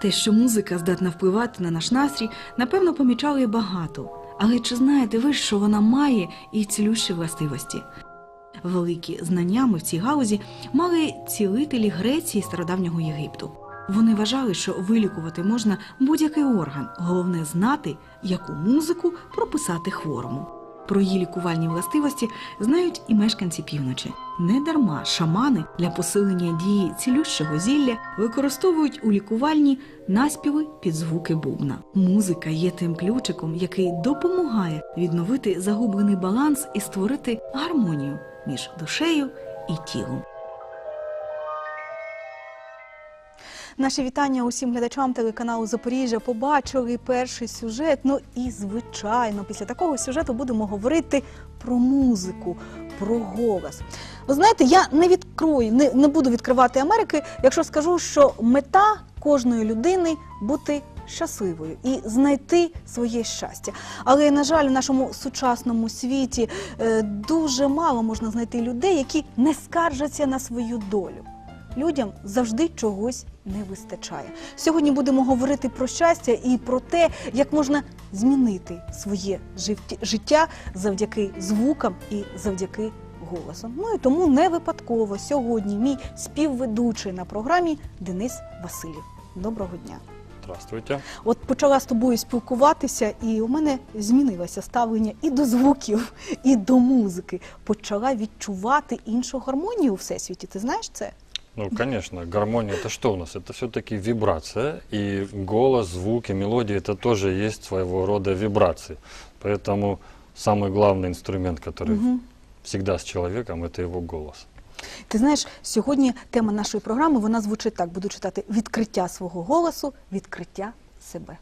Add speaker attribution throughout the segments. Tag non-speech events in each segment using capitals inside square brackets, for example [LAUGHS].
Speaker 1: Те, що музика здатна впливати на наш настрій, напевно, помічали багато. Але чи знаєте ви, що вона має і цілющі властивості? Великі знаннями в цій галузі мали цілителі Греції і стародавнього Єгипту. Вони вважали, що вилікувати можна будь-який орган, головне знати, яку музику прописати хворому. Про її лікувальні властивості знають і мешканці півночі. Недарма шамани для посилення дії цілющого зілля використовують у лікувальні наспіви під звуки бубна. Музика є тим ключиком, який допомагає відновити загублений баланс і створити гармонію між душею і тілом.
Speaker 2: Наші вітання усім глядачам телеканалу Запоріжжя побачили перший сюжет. Ну і звичайно, після такого сюжету будемо говорити про музику, про голос. Ви знаєте, я не відкрою, не, не буду відкривати Америки, якщо скажу, що мета кожної людини бути щасливою і знайти своє щастя. Але на жаль, в нашому сучасному світі е, дуже мало можна знайти людей, які не скаржаться на свою долю. Людям завжди чогось не вистачає. Сьогодні будемо говорити про щастя і про те, як можна змінити своє життя завдяки звукам і завдяки голосу. Ну і тому не випадково сьогодні мій співведучий на програмі Денис Васильєв. Доброго дня.
Speaker 3: Здравствуйте.
Speaker 2: От почала з тобою спілкуватися, і у мене змінилося ставлення і до звуків, і до музики. Почала відчувати іншу гармонію у всесвіті. Ти знаєш це?
Speaker 3: Ну, конечно, гармония это что у нас? Это все-таки вибрация. И голос, звуки, мелодии это тоже есть своего рода вибрации. Поэтому самый главный инструмент, который
Speaker 2: Мгм.
Speaker 3: всегда с человеком, это его голос.
Speaker 2: Ти знаєш, сьогодні тема нашої програми вона звучить так: буду читати відкриття свого голосу, відкриття себе.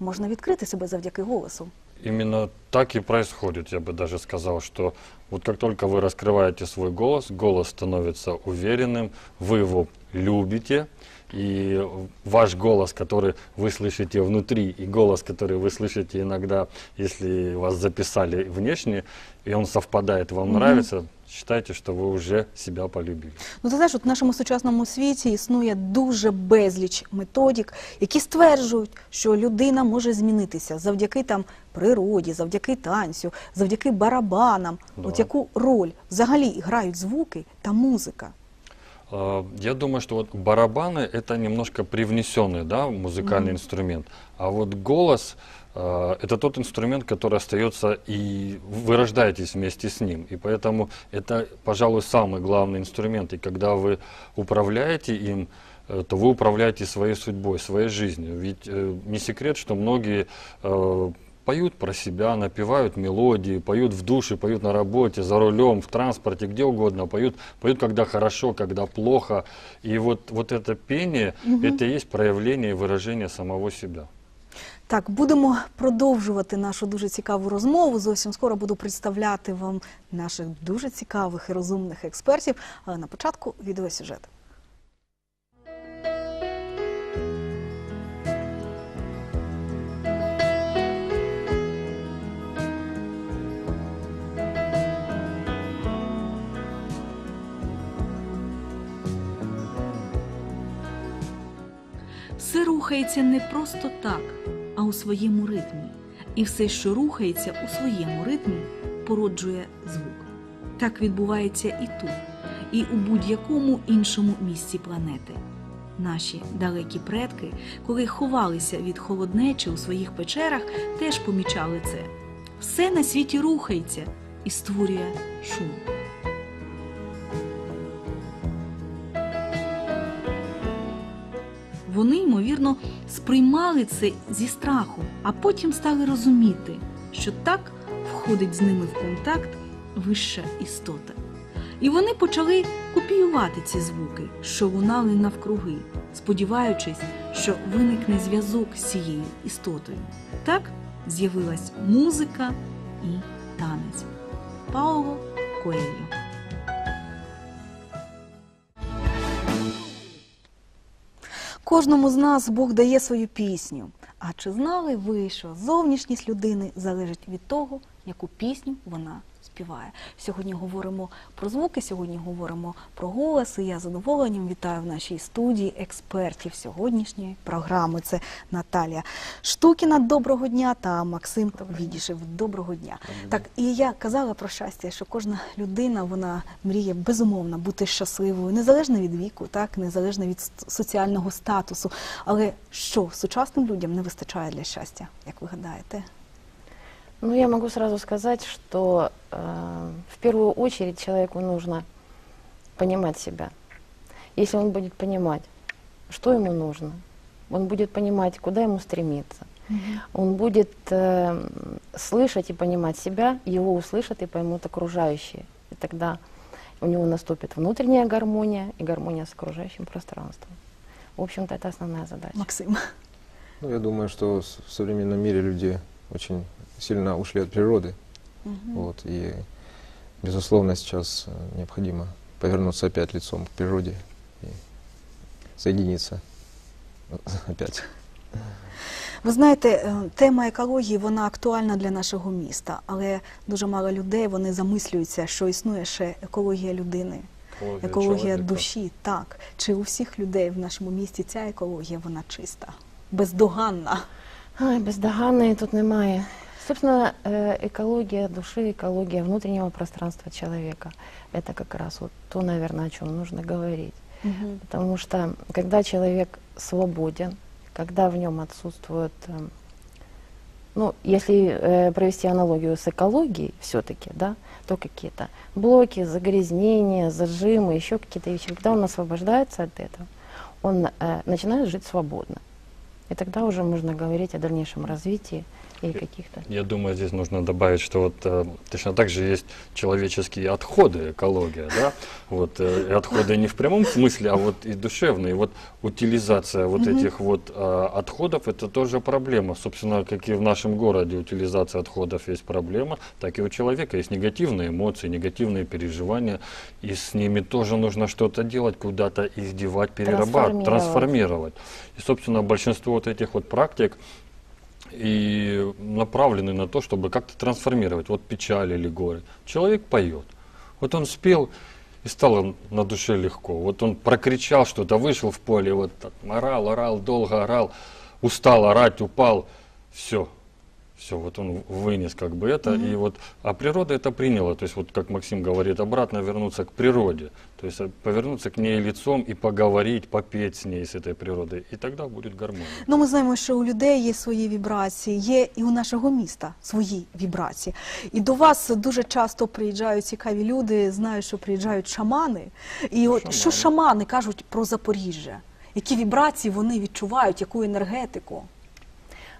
Speaker 2: Можна відкрити себе завдяки голосу.
Speaker 3: Именно так и происходит, я бы даже сказал, что вот как только вы раскрываете свой голос, голос становится уверенным, вы его любите, и ваш голос, который вы слышите внутри, и голос, который вы слышите иногда, если вас записали внешне, и он совпадает, вам
Speaker 2: Мгм.
Speaker 3: нравится, считайте, что вы уже себя полюбили.
Speaker 2: Ну, ти знаєш, от в нашому сучасному світі існує дуже безліч методик, які стверджують, що людина може змінитися завдяки там природі, завдяки танцю, завдяки барабанам.
Speaker 3: Да.
Speaker 2: От яку роль взагалі грають звуки та музика?
Speaker 3: А, Я думаю, что вот барабаны это немножко привнесенный, да, музыкальный
Speaker 2: Мгм.
Speaker 3: инструмент, а вот голос а, это тот инструмент, который остается и вы рождаетесь вместе с ним, и поэтому это, пожалуй, самый главный инструмент. И когда вы управляете им, э, то вы управляете своей судьбой, своей жизнью. Ведь э, не секрет, что многие э, поют про себя, напевают мелодии, поют в душе, поют на работе, за рулем, в транспорте, где угодно, поют, поют когда хорошо, когда плохо. И вот, вот это пение,
Speaker 2: Мгм.
Speaker 3: это и есть проявление и выражение самого себя.
Speaker 2: Так, будемо продовжувати нашу дуже цікаву розмову. Зовсім скоро буду представляти вам наших дуже цікавих і розумних експертів. Але на початку відеосюжет.
Speaker 1: Все рухається не просто так, а у своєму ритмі. І все, що рухається у своєму ритмі, породжує звук. Так відбувається і тут, і у будь-якому іншому місці планети. Наші далекі предки, коли ховалися від холоднечі у своїх печерах, теж помічали це. Все на світі рухається і створює шум. Вони, ймовірно, сприймали це зі страху, а потім стали розуміти, що так входить з ними в контакт вища істота. І вони почали копіювати ці звуки, що лунали навкруги, сподіваючись, що виникне зв'язок з цією істотою. Так з'явилась музика і танець. Пауло Коельо.
Speaker 2: Кожному з нас Бог дає свою пісню. А чи знали ви, що зовнішність людини залежить від того, яку пісню вона співає? Сьогодні говоримо про звуки, сьогодні говоримо про голос. І я з задоволенням вітаю в нашій студії експертів сьогоднішньої програми. Це Наталія Штукіна. Доброго дня та Максим Відішев. Доброго дня. Так, і я казала про щастя, що кожна людина вона мріє безумовно бути щасливою, незалежно від віку, так незалежно від соціального статусу. Але що сучасним людям не вистачає для щастя, як ви гадаєте?
Speaker 4: Ну, я могу сразу сказать, что э, в первую очередь человеку нужно понимать себя. Если он будет понимать, что ему нужно, он будет понимать, куда ему стремиться, он будет э, слышать и понимать себя, его услышат и поймут окружающие. И тогда у него наступит внутренняя гармония и гармония с окружающим пространством. В общем-то, это основная задача.
Speaker 2: Максим.
Speaker 5: Ну, я думаю, что в современном мире люди очень сильно ушли от природы. Вот, и, безусловно, сейчас э, необходимо повернуться опять лицом к природе и соединиться [LAUGHS] опять.
Speaker 2: Ви знаєте, е, тема екології вона актуальна для нашого міста, але дуже мало людей вони замислюються, що існує ще екологія людини, екологія
Speaker 3: человека.
Speaker 2: душі. Так чи у всіх людей в нашому місті ця екологія вона чиста, бездоганна?
Speaker 4: Ай, бездоганної тут немає. Собственно, э, экология души, экология внутреннего пространства человека – это как раз вот то, наверное, о чем нужно говорить. Потому что когда человек свободен, когда в нем отсутствует, эм, ну, если э, провести аналогию с экологией все-таки, да, то какие-то блоки, загрязнения, зажимы, еще какие-то вещи. Когда он освобождается от этого, он э, начинает жить свободно. И тогда уже можно говорить о дальнейшем развитии и каких-то
Speaker 3: Я думаю, здесь нужно добавить, что вот э, точно так же есть человеческие отходы, экология, да, вот э, отходы не в прямом смысле, а вот и душевные. Вот утилизация вот этих вот э, отходов это тоже проблема. Собственно, как и в нашем городе утилизация отходов есть проблема, так и у человека есть негативные эмоции, негативные переживания, и с ними тоже нужно что-то делать, куда-то их девать, перерабатывать,
Speaker 4: Трансформировать.
Speaker 3: трансформировать. И, собственно, большинство вот этих вот практик, и направлены на то, чтобы как-то трансформировать. Вот печаль или горе. Человек поет. Вот он спел, и стало на душе легко. Вот он прокричал что-то, вышел в поле, вот так, орал, орал, долго орал, устал орать, упал, все. Все, вот он вынес как бы это, и вот, а природа это приняла, то есть вот как Максим говорит, обратно вернуться к природе, то есть э, повернуться к ней лицом и поговорить, попеть с ней, с этой природой, и тогда будет гармония.
Speaker 2: Ну, ми знаємо, що у людей є свої вібрації, є і у нашого міста свої вібрації. І до вас дуже часто приїжджають цікаві люди, знаю, що приїжджають шамани. І от що
Speaker 3: Шамани.
Speaker 2: шамани кажуть про Запоріжжя? Які вібрації вони відчувають, яку енергетику?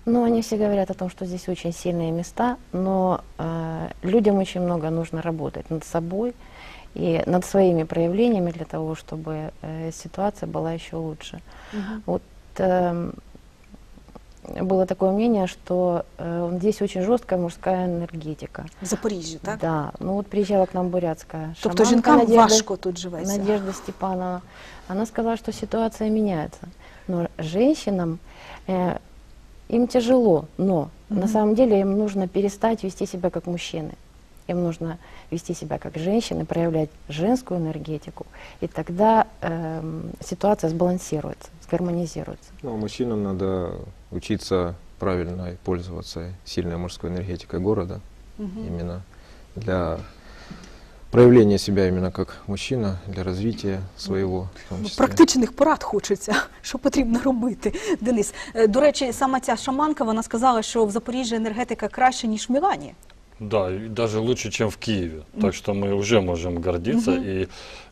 Speaker 4: Ну, они все говорят о том, что здесь очень сильные места, но э, людям очень много нужно работать над собой и над своими проявлениями для того, чтобы э, ситуация была еще лучше. Вот эм, было такое мнение, что э, здесь очень жесткая мужская энергетика.
Speaker 2: В Запоріжжі, так?
Speaker 4: Да, ну вот приезжала к нам бурятская
Speaker 2: Тобто
Speaker 4: шаманка
Speaker 2: жінкам
Speaker 4: Надежда-
Speaker 2: важко тут живеться.
Speaker 4: Надежда Степанова. Она сказала, что ситуация меняется. Но женщинам э, им тяжело, но на
Speaker 2: Мгм.
Speaker 4: самом деле им нужно перестать вести себя как мужчины. Им нужно вести себя как женщины, проявлять женскую энергетику, и тогда эм, ситуация сбалансируется, сгармонизируется.
Speaker 5: Ну, а мужчинам надо учиться правильно и пользоваться сильной мужской энергетикой города,
Speaker 2: Мгм.
Speaker 5: именно для проявления себя именно как мужчина, для развития своего. в том
Speaker 2: Ну,
Speaker 5: числе.
Speaker 2: Практичних порад хочеться, [LAUGHS] що потрібно робити. Денис, е, до речі, сама ця шаманка вона сказала, що в Запоріжжі енергетика краще, ніж в Мілані.
Speaker 3: Да, и даже лучше, чем в Киеве. Так что мы уже можем гордиться.
Speaker 2: Мгм.
Speaker 3: И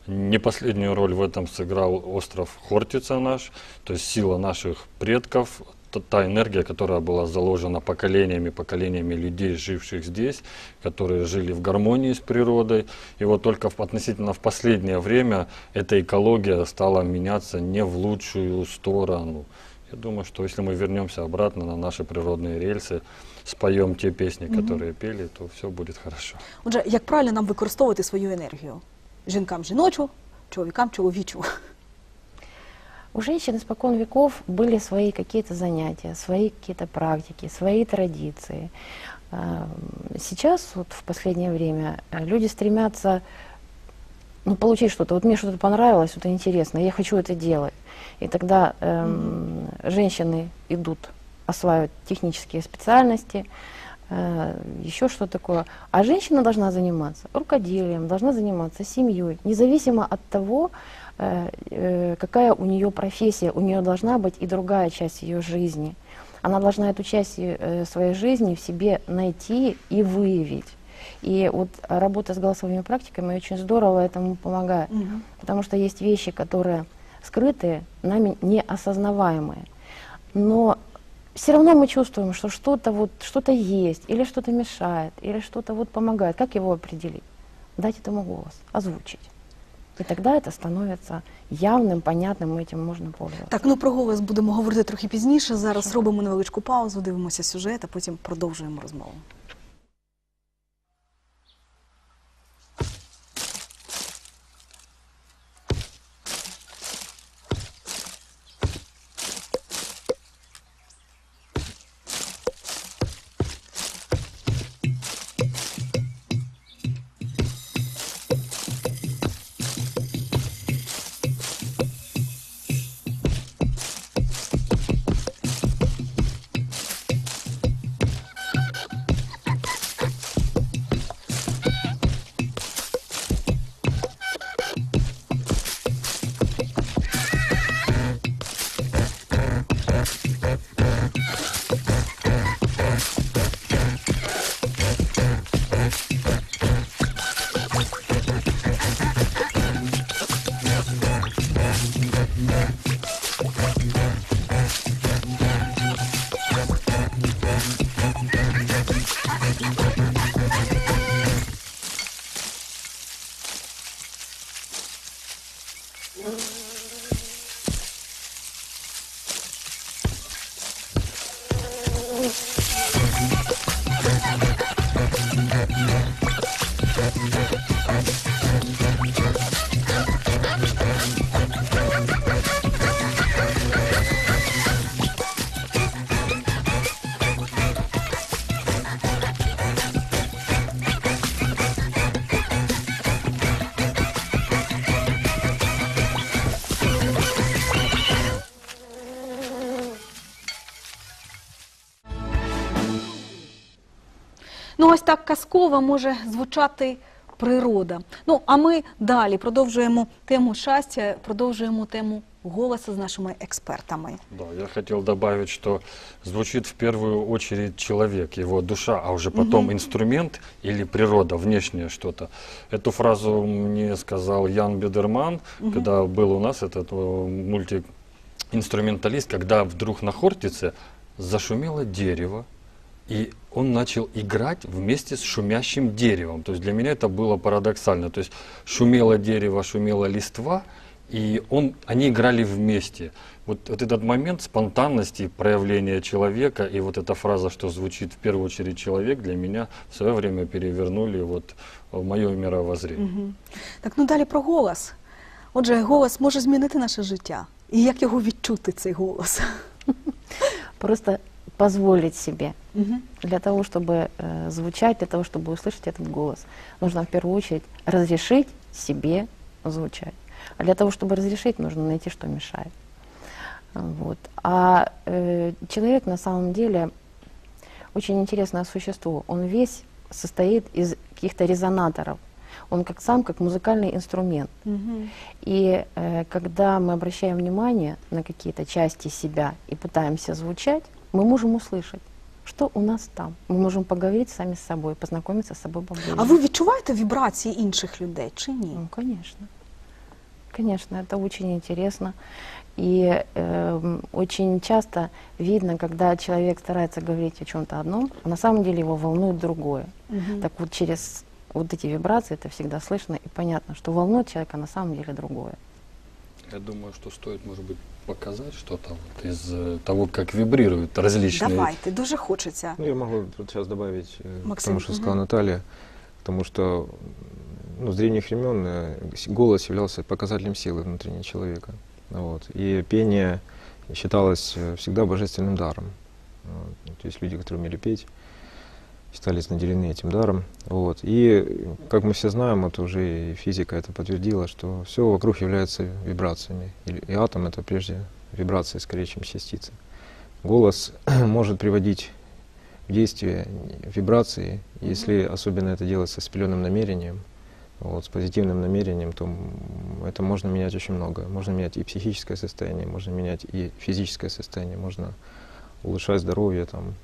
Speaker 3: не последнюю роль в этом сыграл остров Хортица наш, то есть сила наших предков, та, та энергия, которая была заложена поколениями, поколениями людей, живших здесь, которые жили в гармонии с природой. И вот только в, относительно в последнее время эта экология стала меняться не в лучшую сторону. Я думаю, что если мы вернемся обратно на наши природные рельсы, споем те песни, которые пели, то все будет хорошо.
Speaker 2: Отже, як правильно нам використовувати свою енергію? Жінкам жіночу, чоловікам чоловічу.
Speaker 4: У женщин испокон веков были свои какие-то занятия, свои какие-то практики, свои традиции. А, Сейчас, вот в последнее время, э, люди стремятся ну, получить что-то. Вот мне что-то понравилось, вот интересно, я хочу это делать. И тогда эм, женщины идут, осваивают технические специальности, э, еще что такое. А женщина должна заниматься рукоделием, должна заниматься семьей, независимо от того, э, э, какая у нее профессия, у нее должна быть и другая часть ее жизни. Она должна эту часть э, своей жизни в себе найти и выявить. И вот работа с голосовыми практиками очень здорово этому помогает. Потому что есть вещи, которые скрытые, нами неосознаваемые. Но все равно мы чувствуем, что что-то вот, что-то есть, или что-то мешает, или что-то вот помогает. Как его определить? Дать этому голос, озвучить. И тогда это становится явным, понятным, и этим можно пользоваться.
Speaker 2: Так, ну про голос будемо говорити трохи пізніше. Зараз робимо невеличку паузу, дивимося сюжет, а потім продовжуємо розмову. так казково може звучати природа. Ну, а ми далі продовжуємо тему щастя, продовжуємо тему голосу з нашими експертами.
Speaker 3: Да, я хотел добавить, что звучит в первую очередь человек, его душа, а уже потом инструмент или природа, внешнее что-то. Эту фразу мне сказал Ян Бедерман, когда был у нас этот э, мультиинструменталист, когда вдруг на Хортице зашумело дерево, и он начал играть вместе с шумящим деревом. То есть для меня это было парадоксально. То есть шумело дерево, шумела листва, и он, они играли вместе. Вот, вот этот момент спонтанности, проявления человека, и вот эта фраза, что звучит в первую очередь человек, для меня в свое время перевернули вот мое мировоззрение.
Speaker 2: Мгм. Так, ну далі про голос. Отже, голос може змінити наше життя. І як його відчути, цей голос?
Speaker 4: Просто позволить себе Для того, чтобы э, звучать, для того, чтобы услышать этот голос, нужно в первую очередь разрешить себе звучать. А для того, чтобы разрешить, нужно найти, что мешает. Вот. А э, человек на самом деле очень интересное существо. Он весь состоит из каких-то резонаторов. Он как сам, как музыкальный инструмент.
Speaker 2: Мгм.
Speaker 4: И э, когда мы обращаем внимание на какие-то части себя и пытаемся звучать, мы можем услышать, что у нас там. Мы можем поговорить сами с собой, познакомиться с собой поближе.
Speaker 2: А ви відчуваєте вібрації інших людей чи ні?
Speaker 4: Ну, конечно. Конечно, это очень интересно. И эм, очень часто видно, когда человек старается говорить о чем-то одном, а на самом деле его волнует другое.
Speaker 2: Мгм.
Speaker 4: Так вот через вот эти вибрации это всегда слышно и понятно, что волнует человека на самом деле другое.
Speaker 3: Я думаю, что стоит, может быть, показать что-то вот из э, того, как вибрируют различные
Speaker 2: Давайте, дуже хочеться.
Speaker 5: Ну, я могу вот сейчас добавить э, к
Speaker 2: Максим,
Speaker 5: тому, что
Speaker 2: мгм.
Speaker 5: сказала Наталья, потому что ну, с древних времен э, голос являлся показателем силы внутреннего человека. Вот. И пение считалось всегда божественным даром. Вот. То есть люди, которые умели петь, считались наделены этим даром. Вот. И, как мы все знаем, вот уже и физика это подтвердила, что все вокруг является вибрациями. И, и атом это прежде вибрации, скорее, чем частицы. Голос [CLEARS THROAT] может приводить в действие вибрации, если особенно это делается с определенным намерением, вот, с позитивным намерением, то это можно менять очень много. Можно менять и психическое состояние, можно менять и физическое состояние, можно улучшать здоровье там,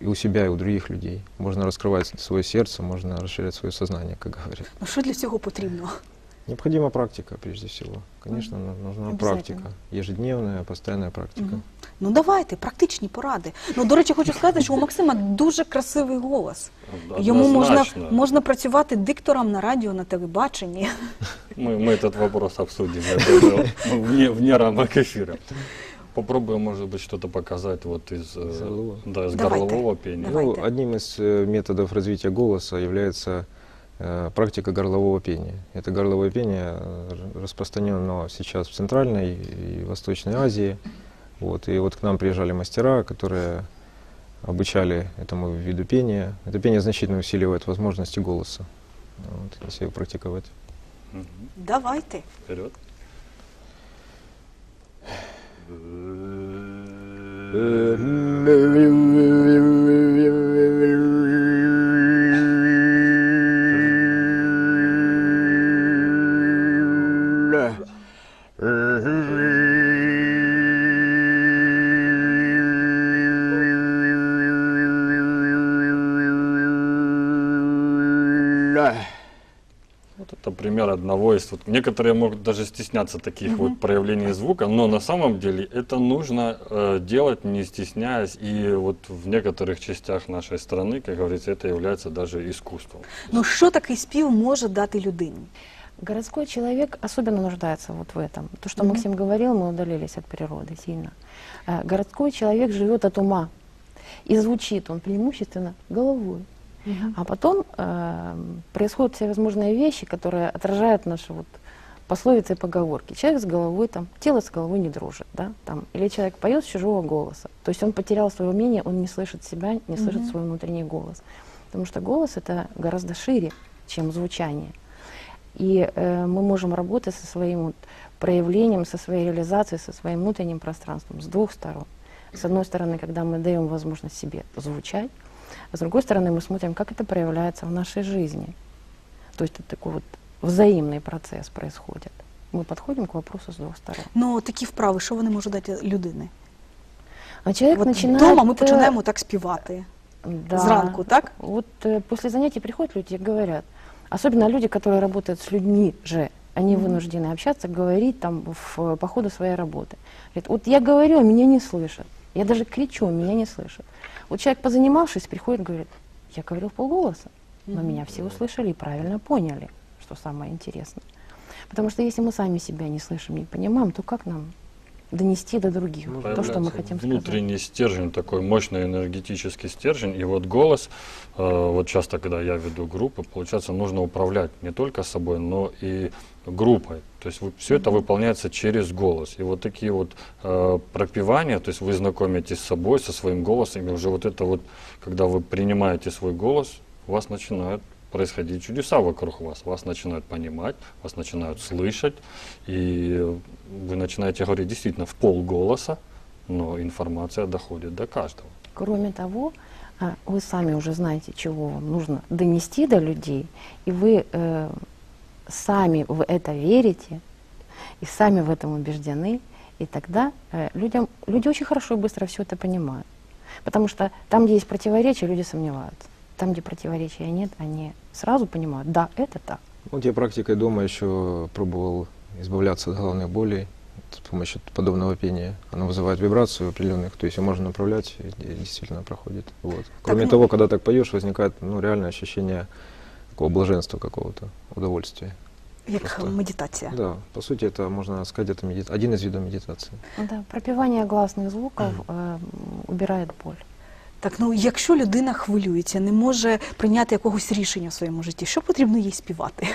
Speaker 5: и у себя, и у других людей. Можно раскрывать свое сердце, можно расширять свое сознание, как говорят.
Speaker 2: Ну що для цього потрібно?
Speaker 5: Необходима практика, прежде всего. Конечно, ну- нужна
Speaker 2: Обязательно.
Speaker 5: практика. Ежедневная, постоянная практика.
Speaker 2: Мгм. Ну давайте, практичні поради. Ну, до речі, хочу сказати, що у Максима дуже красивий голос. Йому можна,
Speaker 3: Однозначно.
Speaker 2: можна працювати диктором на радіо, на телебаченні.
Speaker 3: Мы, мы этот вопрос обсудим, я думаю, вне, вне рамок эфира. Попробуем, может быть, что-то показать вот из, э,
Speaker 5: горлового?
Speaker 3: да, из
Speaker 2: Давайте.
Speaker 3: горлового пения.
Speaker 2: Давай.
Speaker 5: Ну,
Speaker 2: Давайте.
Speaker 5: одним из э, методов развития голоса является э, практика горлового пения. Это горловое пение э, распространено сейчас в Центральной и Восточной Азии. Вот, и вот к нам приезжали мастера, которые обучали этому виду пения. Это пение значительно усиливает возможности голоса, вот, если его практиковать.
Speaker 2: Давайте.
Speaker 3: Вперед. Right. Вот это пример одного из... Вот, некоторые могут даже стесняться таких вот проявлений звука, но на самом деле это нужно э, делать, не стесняясь. И вот в некоторых частях нашей страны, как говорится, это является даже искусством.
Speaker 2: Ну що такий спів може дати людині?
Speaker 4: Городской человек особенно нуждается вот в этом. То, что
Speaker 2: Мгм.
Speaker 4: Максим говорил, мы удалились от природы сильно. Э, Городской человек живет от ума. И звучит он преимущественно головой. А потом э, происходят всевозможные вещи, которые отражают наши вот пословицы и поговорки. Человек с головой, там, тело с головой не дружит, да, там, или человек поет с чужого голоса. То есть он потерял свое умение, он не слышит себя, не слышит
Speaker 2: Мгм.
Speaker 4: свой внутренний голос. Потому что голос это гораздо шире, чем звучание. И э, мы можем работать со своим вот проявлением, со своей реализацией, со своим внутренним пространством с двух сторон. С одной стороны, когда мы даем возможность себе звучать, а с другой стороны, мы смотрим, как это проявляется в нашей жизни. То есть это такой вот взаимный процесс происходит. Мы подходим к вопросу с двух сторон.
Speaker 2: Ну, такі вправи, що вони можуть дати людини?
Speaker 4: А человек
Speaker 2: От
Speaker 4: начинает...
Speaker 2: вдома ми
Speaker 4: э,
Speaker 2: починаємо так співати.
Speaker 4: да,
Speaker 2: Зранку, так?
Speaker 4: Вот э, после занятий приходят люди и говорят, особенно люди, которые работают с людьми же, они
Speaker 2: Мгм.
Speaker 4: вынуждены общаться, говорить там в, э, по ходу своей работы. Говорят, вот я говорю, а меня не слышат. Я даже кричу, меня не слышат. Вот человек, позанимавшись, приходит, говорит, я говорил в полголоса, но меня все услышали и правильно поняли, что самое интересное. Потому что если мы сами себя не слышим, не понимаем, то как нам донести до других
Speaker 5: Ну,
Speaker 4: то, что мы хотим сказать?
Speaker 3: внутренний стержень, такой мощный энергетический стержень. И вот голос, э, вот часто, когда я веду группы, получается, нужно управлять не только собой, но и группой. То есть все это выполняется через голос. И вот такие вот э, пропевания, то есть вы знакомитесь с собой, со своим голосом, и уже вот это вот, когда вы принимаете свой голос, у вас начинают происходить чудеса вокруг вас. Вас начинают понимать, вас начинают слышать, и вы начинаете говорить действительно в полголоса, но информация доходит до каждого.
Speaker 4: Кроме того, а, вы сами уже знаете, чего вам нужно донести до людей, и вы э, сами в это верите, и сами в этом убеждены, и тогда э, людям, люди очень хорошо и быстро все это понимают. Потому что там, где есть противоречия, люди сомневаются. Там, где противоречия нет, они сразу понимают, да, это так.
Speaker 5: Вот я практикой дома еще пробовал избавляться от головных болей с помощью подобного пения. Оно вызывает вибрацию определенных, то есть ее можно направлять, и действительно проходит. Вот. Кроме
Speaker 2: ну-
Speaker 5: того, когда так поешь, возникает ну, реальное ощущение такого блаженства какого-то, удовольствия.
Speaker 2: Як
Speaker 5: Просто.
Speaker 2: медитація.
Speaker 5: Да, по сути, это можно сказать, это меди- один из видов медитации.
Speaker 4: Да, пропивание гласных звуков э, убирает боль.
Speaker 2: Так, ну якщо людина хвилюється, не може прийняти якогось рішення в своєму житті, що потрібно їй співати?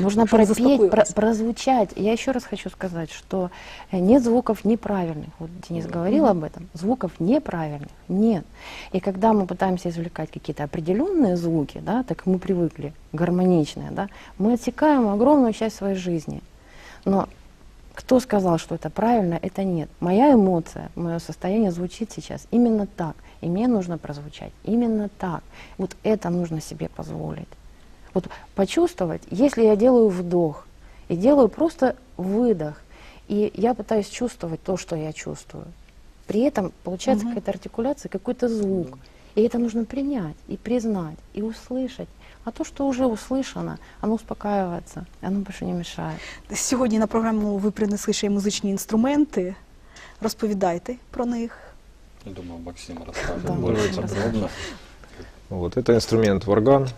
Speaker 4: Нужно
Speaker 2: Чтобы
Speaker 4: пропеть, про-
Speaker 2: заспокоилась.
Speaker 4: прозвучать. Я еще раз хочу сказать, что э, нет звуков неправильных. Вот Денис говорил об этом. Звуков неправильных нет. И когда мы пытаемся извлекать какие-то определенные звуки, да, так мы привыкли, гармоничные, да, мы отсекаем огромную часть своей жизни. Но кто сказал, что это правильно, это нет. Моя эмоция, мое состояние звучит сейчас именно так. И мне нужно прозвучать именно так. Вот это нужно себе позволить. Вот почувствовать, если я делаю вдох и делаю просто выдох, и я пытаюсь чувствовать то, что я чувствую. При этом получается
Speaker 2: Мгм.
Speaker 4: какая-то артикуляция, какой-то звук. И это нужно принять, и признать, и услышать. А то, что уже услышано, оно успокаивается, оно больше не мешает.
Speaker 2: Сьогодні на програму ви принесли ще й музичні інструменти. Розповідайте про них.
Speaker 3: Я думаю, Максим расскажет
Speaker 4: Да,
Speaker 3: более
Speaker 4: Максим
Speaker 3: подробно.
Speaker 5: Вот, это инструмент варган.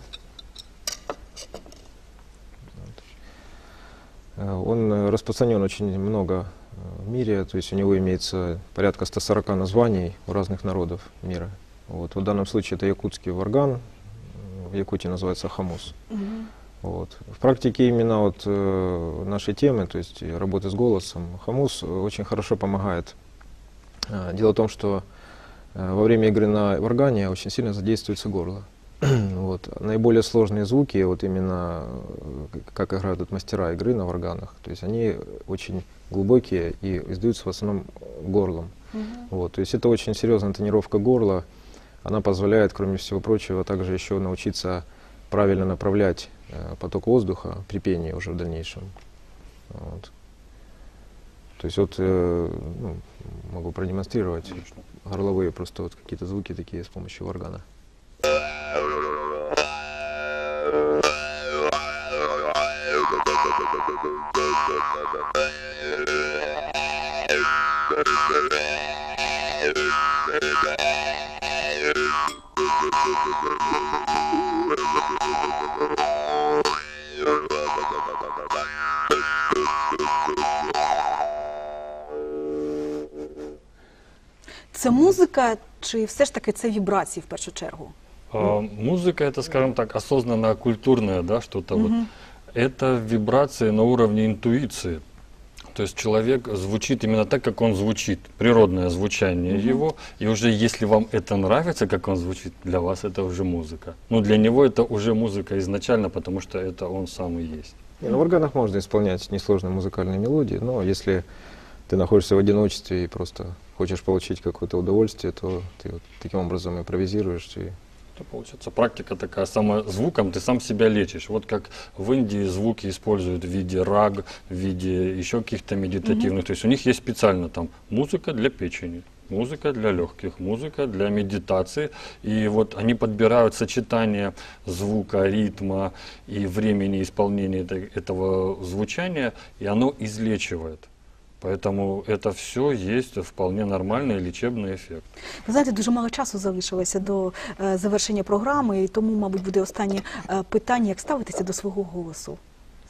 Speaker 5: Э, Он э, распространен очень много э, в мире, то есть у него имеется порядка 140 названий у разных народов мира. Вот. В данном случае это якутский варган, э, в Якутии называется хамус. Вот. В практике именно вот э, нашей темы, то есть работы с голосом, хамус очень хорошо помогает. Э, Дело в том, что э, во время игры на варгане очень сильно задействуется горло. [CLEARS THROAT] вот. Наиболее сложные звуки, вот именно э, как играют вот мастера игры на варганах, то есть они очень глубокие и издаются в основном горлом. Вот. То есть это очень серьезная тренировка горла. Она позволяет, кроме всего прочего, также еще научиться правильно направлять э, поток воздуха при пении уже в дальнейшем. Вот. То есть вот э, ну, могу продемонстрировать
Speaker 3: Конечно.
Speaker 5: горловые просто вот какие-то звуки такие с помощью органа. [LAUGHS]
Speaker 2: Це музика, чи все ж таки це вібрації в першу чергу?
Speaker 3: А, Музыка это, скажем так, осознанно культурное, да, что-то вот. Это вибрации на уровне интуиции. То есть человек звучит именно так, как он звучит, природное звучание его. И уже если вам это нравится, как он звучит, для вас это уже музыка. Ну, для него это уже музыка изначально, потому что это он сам и есть.
Speaker 5: Не, на органах можно исполнять несложные музыкальные мелодии, но если ты находишься в одиночестве и просто хочешь получить какое-то удовольствие, то ты вот таким образом импровизируешь и
Speaker 3: Это получается практика такая, сама звуком ты сам себя лечишь. Вот как в Индии звуки используют в виде раг, в виде еще каких-то медитативных. То есть у них есть специально там музыка для печени, музыка для легких, музыка для медитации. И вот они подбирают сочетание звука, ритма и времени исполнения этого звучания, и оно излечивает. Поэтому это все есть вполне нормальный лечебный эффект.
Speaker 2: Ви знаєте, дуже мало часу залишилося до е, завершення програми, і тому, мабуть, буде останнє е, питання, як ставитися до свого голосу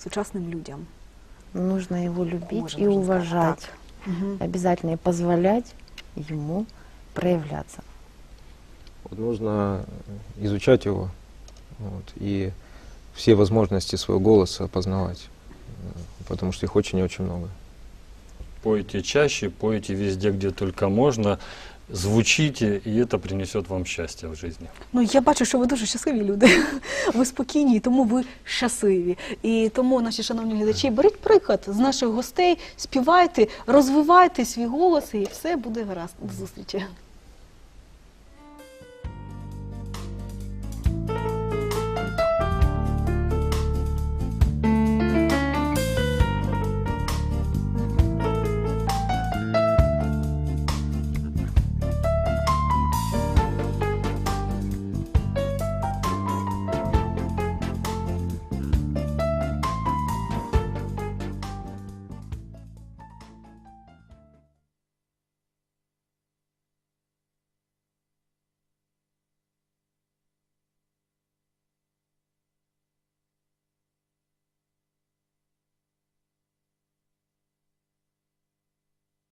Speaker 2: сучасним людям.
Speaker 4: Нужно его любить
Speaker 2: Можно,
Speaker 4: и
Speaker 2: можно сказать
Speaker 4: уважать.
Speaker 2: Мгм.
Speaker 4: Обязательно и позволять ему проявляться.
Speaker 5: вот нужно изучать его вот, и все возможности своего голоса познавать, э, потому что их очень и очень много.
Speaker 3: Пойте чаще, пойте везде, где только можно, звучите, и это принесет вам счастье в жизни.
Speaker 2: Ну, я бачу, що ви дуже щасливі люди. [LAUGHS] Ви спокійні, і тому ви щасливі. І тому, наші шановні глядачі, беріть приклад з наших гостей, співайте, розвивайте свій голос, і все буде гаразд. До зустрічі.